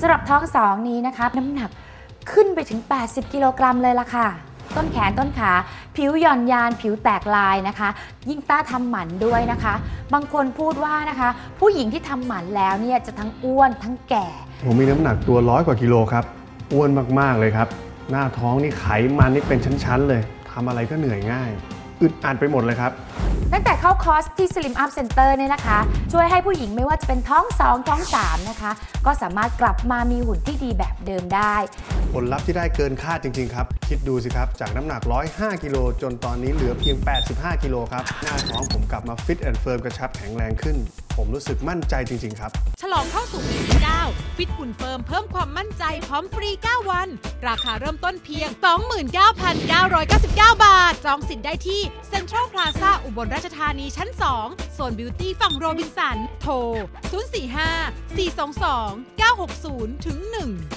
สำหรับท้องสองนี้นะคะน้ำหนักขึ้นไปถึง 80 กิโลกรัมเลยล่ะค่ะ ต้นแขนต้นขา ผิวหย่อนยาน ผิวแตกลายนะคะ ยิ่งต้าทำหมันด้วยนะคะ บางคนพูดว่านะคะ ผู้หญิงที่ทำหมันแล้วเนี่ยจะทั้งอ้วนทั้งแก่ ผมมีน้ำหนักตัวร้อยกว่ากิโลครับอ้วนมากๆเลยครับ หน้าท้องนี่ไขมันนี่เป็นชั้นๆเลยทำอะไรก็เหนื่อยง่ายอึดอัดไปหมดเลยครับ ตั้งแต่เข้าคอร์สที่ Slim Up Center เนี่ยนะคะ ช่วยให้ผู้หญิงไม่ว่าจะเป็นท้อง 2 ท้อง 3 นะคะ ก็สามารถกลับมามีหุ่นที่ดีแบบเดิมได้ ผลลัพธ์ที่ได้เกินคาดจริง ๆ ครับ คิดดูสิครับ จากน้ำหนัก 105 กิโลจนตอนนี้เหลือเพียง 85 กิโลครับ หน้าท้องผมกลับมาฟิตแอนด์เฟิร์มกระชับแข็งแรงขึ้น ผมรู้สึกมั่นใจจริง ๆ ครับ ฉลองเข้าสู่ปีที่9 ฟิตหุ่นเฟิร์มเพิ่มความมั่นใจพร้อมฟรี 9 วัน ราคาเริ่มต้นเพียง 29,999 บาท จองสิทธิ์ได้ที่เซ็นทรัลพลาซาอุบลราชธานีชั้น 2 โซนบิวตี้ฝั่งโรบินสัน โทร 045 422 960ถึง1